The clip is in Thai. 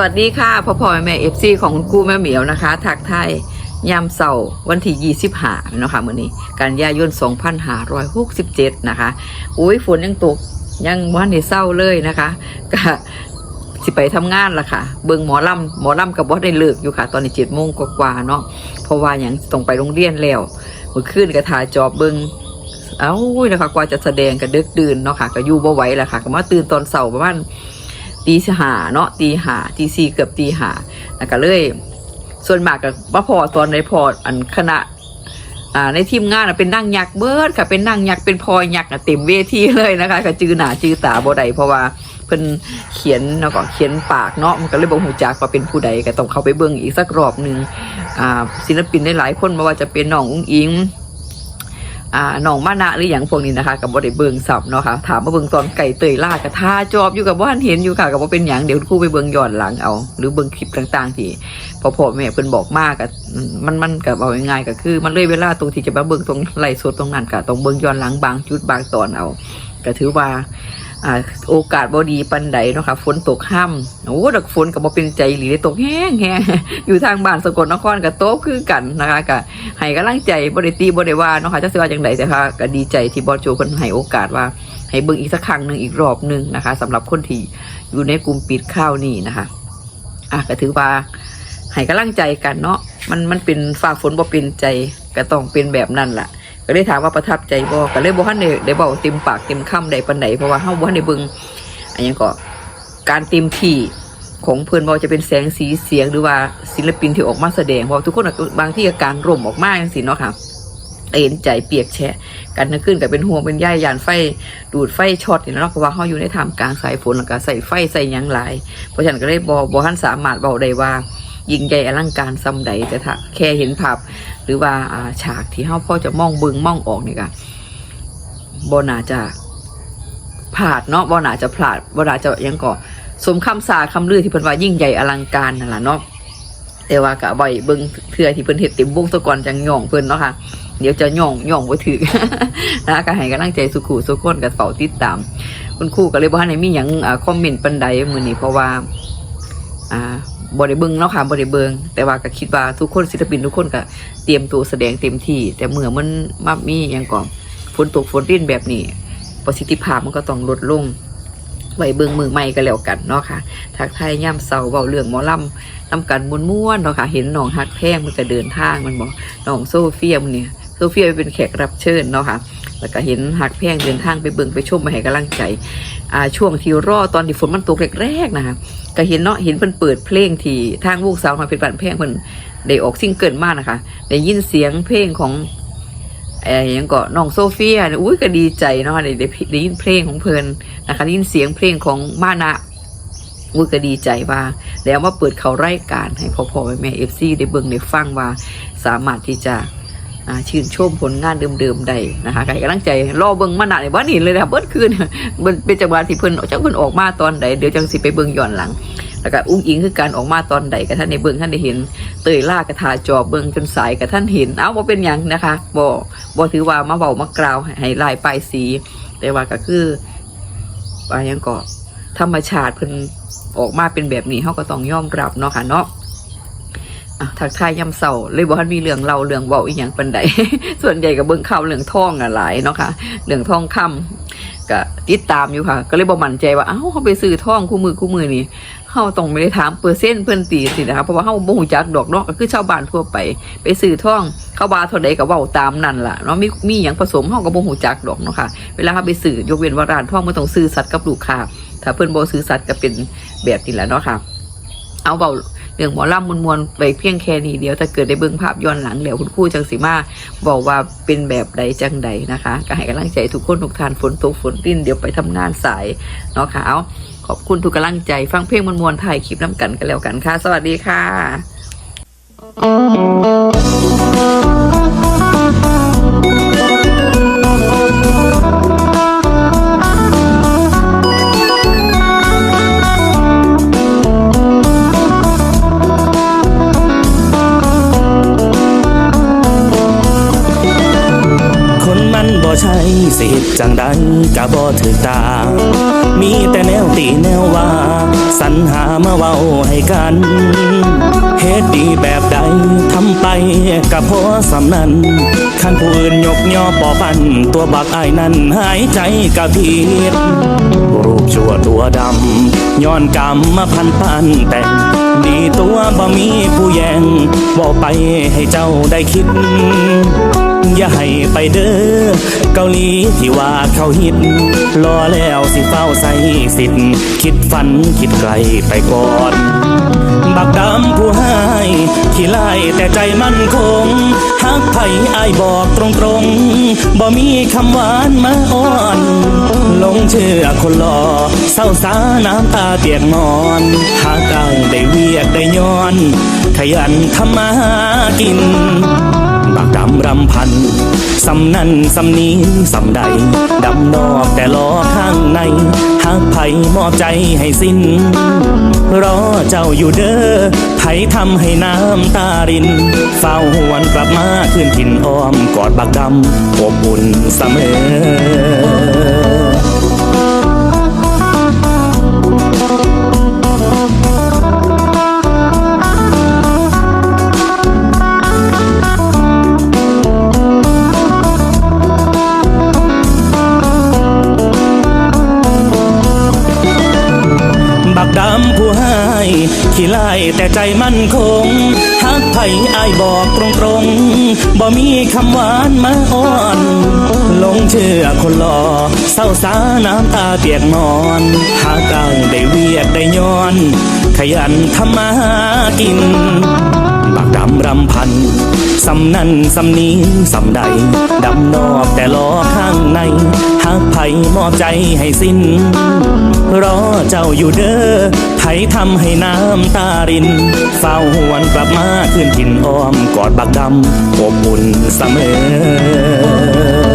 วัสดีค่ะพ่อพ่อแม่เอฟซีของคุณครูแม่เหมียวนะคะทักไทยยามเสาร์วันที่25เนาะค่ะมื้อนี้กันยายน2567นะคะอุ้ยฝนยังตกยังวันในเศร้าเลยนะคะก็สิไปทำงานละค่ะ เบิ่งหมอลำหมอลำกับบ่ได้เลิกอยู่ค่ะ ตอนนี้7โมงกว่าๆเนาะเพราะว่าหยังต้องไปโรงเรียนแล้วเมื่อคืนก็ถ่ายจอบเบิ่งเอ้านะคะกว่าจะแสดงก็ดึกดื่นเนาะค่ะก็อยู่บ่ไหวแล้วค่ะก็มาตื่นตอนเสาร์ประมาณ ตีหาเนาะตีหาตีสี่เกือบตีหาแล้วก็เลย ส่วนมากกับว่าพอตอนในพออันคณะในทีมงานเป็นนั่งยักษ์เบิร์ดค่ะเป็นนั่งยักษ์เป็นพลอยยักษ์เต็มเวทีเลยนะคะก็จือหนาจือตาบ่ใดเพราะว่าเพิ่นเขียนเนาะก็เขียนปากเนาะมันก็เลยบ่ฮู้จักว่าเป็นผู้ใดก็ต้องเข้าไปเบิ่งอีกสักรอบหนึงอ่าศิลปินได้หลายคนบ่ว่าจะเป็นน้องอุ้งอิง อ่าหนองมานะหรืออย่างพวกนี้นะคะกับบได้เบิงสับเนาะค่ะถามมาเบิงตอนไก่เตยล่ากระทาจอบอยู่กับว่านเห็นอยู่ค่ะกับว่าเป็นอย่างเดี๋ยวครู่ไปเบิงย้อนหลังเอา หรือเบิงคลิปต่างๆ ที่พอพ่อแม่เพิ่นบอกมากกับมันมันกับเอาง่ายๆก็คือ มันเลยเวลาตรงที่จะมาเบิงตรงไหลสดตรงนั้นก็ต้องเบิงย้อนหลังบางจุดบางตอนเอาก็ถือว่า อ่าโอกาสบ่ดีปันใดเนาะค่ะฝนตกห้ำโอ้ดอกฝนก็บ่เป็นใจหรือตกแห้งแห้งอยู่ทางบ้านสกลนครกับโต๊ะคือกันนะคะก็ให้กำลังใจบ่ได้ตีบ่ได้ว่าเนาะค่ะจะสิว่าจังไดแต่ค่ะก็ดีใจที่บอโจเพิ่นให้โอกาสว่า ให้เบิ่งอีกสักครั้งหนึ่งอีกรอบหนึ่งนะคะสำหรับคนที่อยู่ในกลุ่มปิดข้าวนี่นะคะอะก็ถือว่าให้กำลังใจกันเนาะมันมันเป็นฝ่าฝนบ่เป็นใจก็ต้องเป็นแบบนั้นล่ะ ก็เลยถามว่าประทับใจบ่ก็เลยบ่ทันได้ได้เว้าเต็มปากเต็มคำใดปานใดเพราะว่าเฮาบ่ทันได้เบิ่งอันหยังก็การเต็มที่ของเพื่อนบ่จะเป็นแสงสีเสียงหรือว่าศิลปินที่ออกมาแสดงเพราะทุกคนบางที่ก็กางร่มออกมาจังซี่เนาะค่ะเอ็นใจเปียกแฉะกันนึกขึ้นกับเป็นห่วงเป็นใยยานไฟดูดไฟช็อตนี่เนาะเพราะว่าเขาอยู่ในทามกลางสายฝนแล้วก็ใส่ไฟใส่ยังหลาย เพราะฉะนั้นก็เลยบอบอท่านสามารถบอกได้ว่า ยิ่งใหญ่อลังการซ้ำใดแต่ถ้าแค่เห็นภาพ หรือว่าฉากที่เขาพ่อจะมองเบิงมองออกนี่ก็บน่าจะพลาดเนาะบน่าจะพลาดบน่าจะยังก่อสมคำสาคำลือที่เพิ่นว่ายิ่งใหญ่อลังการนั่นแหละเนาะแต่ว่าก็บ่อยเบิ่งเทื่อที่เพิ่นเฮ็ดเต็มวงซะก่อนจังย่องเพิ่นเนาะค่ะเดี๋ยวจะย่องย่องบ่ถือนะก็ให้กำลังใจสุขุสุขคนกับเฝ้าติดตาม คุณครูก็เลยบ่ทันได้มีหยังคอมเมนต์ปานใดมื้อนี้เพราะว่าอ่า บ่ได้เบิงเนาะค่ะบ่ได้เบิงแต่ว่าก็คิดว่าทุกคนศิลปินทุกคนก็เตรียมตัวแสดงเต็มที่ แต่เมื่อมันมามีหยังก่อนฝนตกฝนรินแบบนี้ ประสิทธิภาพมันก็ต้องลดลงไว้เบิ่งมือใหม่ก็แล้วกันเนาะค่ะทักทายย่ำเสาเว้าเรื่องหมอลำนำกันม่วนเนาะค่ะ เห็นน้องฮักแพงมันก็เดินทางมันบอกน้องโซเฟียมันเนี่ยโซเฟียเป็นแขกรับเชิญเนาะค่ะ แล้วก็เห็นฮักแพงเดินทางไปเบิ่งไปชมมาให้กำลังใจอ่าช่วงที่รอตอนที่ฝนมันตกแรกๆนะคะก็เห็นเนาะเห็นเพิ่นเปิดเพลงที่ทางวงสาวมาเป็นบันเพลงเพิ่นได้ออกซิงเกิลมากนะคะได้ยินเสียงเพลงของเอ่อยังก็น้องโซเฟียอุ้ยก็ดีใจเนาะได้ได้ได้ยินเพลงของเพิ่นนะคะได้ยินเสียงเพลงของมานะอุ้ยก็ดีใจว่า แล้วมาเปิดเขารายการให้พ่อพ่อแม่แม่เอฟซีได้เบิ่งได้ฟังว่าสามารถที่จะ อ่าชื่นชมผลงานเดิมๆได้นะคะให้กำลังใจรอเบิ่งมานะในบ้านนี้เลยนะเบิดคืนเป็นจังหวะที่เพิ่นจากเพิ่นออกมาตอนใดเดี๋ยวจังสิไปเบิ่งย้อนหลังแล้วก็อุ้งอิงคือการออกมาตอนใดกับท่านในเบิ่งท่านได้เห็น เตยล่ากระทาจอเบิ่งจนสายกับท่านเห็น เอ้าบ่เป็นยังนะคะบ่บ่ถือว่ามาเว้ามากล่าวให้ลายปลายสี แต่ว่าก็คือว่ายังก็ธรรมชาติเพิ่นออกมาเป็นแบบนี้เฮาก็ต้องยอมรับเนาะค่ะเนาะ อะทักทายยามเศร้าเลยบ่ทันมีเรื่องเล่าเรื่องเว้าอีหยังปานใดส่วนใหญ่ก็เบิ่งข่าวเรื่องทองอะหลายเนาะค่ะเรื่องทองคำก็ติดตามอยู่ค่ะ ก็เลยบ่มั่นใจว่าเอ้าเขาไปซื้อทองคู่มือคู่มือนี่เฮาต้องไม่ได้ถามเปอร์เซ็นต์เพิ่อนตีสินะคะเพราะว่าเฮาบ่ฮู้จักดอกเนาะก็คือชาวบ้านทั่วไป ไปซื้อทองเขาวาเท่าใดก็เว้าตามนั่นล่ะเนาะมีมีหยังผสมเฮาก็บ่ฮู้จักดอกเนาะค่ะเวลาเฮาไปซื้อยกเว้นว่าร้านทองมันต้องซื้อสัตว์กับลูกค้าถ้าเพิ่อนบ่ซื้อสัตว์ก็เป็นแบบนี้แหละเนาะค่ะเอาเบา เรื่องหมอลำมวลมวลๆไปเพียงแค่นี้เดียวแต่เกิดได้เบิ่งภาพย้อนหลังแล้วคุณครูจังสีมาบอกว่าเป็นแบบใดจังใดนะคะก็ให้กำลังใจทุกคนทุกท่านฝนตกฝนตินเดี๋ยวไปทำงานสายเนาะค่ะเอาขอบคุณทุกกำลังใจฟังเพลงมวลมวลๆถ่ายคลิปน้ำกันกันแล้วกันค่ะ สวัสดีค่ะ กะบ่ถือตา มีแต่แนวตีแนวว่า สรรหามาเว้าให้กันเฮ็ดดีแบบใดทำไปกะพอสำนันคันผู้อื่นยกย่อปอปัน ตัวบักอายนั้นหายใจกะผิดรูปชั่วตัวดำย้อนกรรมมาพันปันแต่งดีตัวบ่มีผู้แยงบอกไปให้เจ้าได้คิด อย่าให้ไปเด้อเกาหลีที่ว่าเขาฮิตรอแล้วสิเฝ้าใส่สิทธิ์คิดฝันคิดไกลไปก่อน บักดำผู้ให้ขี้ไล่แต่ใจมั่นคงหักไผ่อายบอกตรงๆบ่มีคำหวานมาอ่อนลงเชื่อคนหล่อเศร้าสาน้ำตาเปียกนอนหากอายได้เวียกได้ย้อน ขยันทำมากิน ปากดำรำพันสำนั่นสำนี้สำใดดำนอกแต่ล้อข้างในหากไผ่มอบใจให้สิ้น รอเจ้าอยู่เด้อไผ่ทำให้น้ำตาริน เฝ้าหวนกลับมาขึ้นถิ่นอ้อมกอดบักดำอบอุ่นเสมอ แต่ใจมั่นคงหักไผ่อายบอกตรงตรงบ่มีคำหวานมาอ่อนลงเชื่อคนหล่อเศร้าสาน้ำตาเปียกนอนหากอางได้เวียดได้ย้อน ขยันทำมาหากิน ดำรำพันสำนั่นสำนี้สำใด ดำนอกแต่ล้อข้างในหากไผ่มอบใจให้สิ้น รอเจ้าอยู่เด้อไผ่ทำให้น้ำตาริน เฝ้าหวนกลับมาขึ้นถิ่นอ้อมกอดบักดำอบอุ่นเสมอ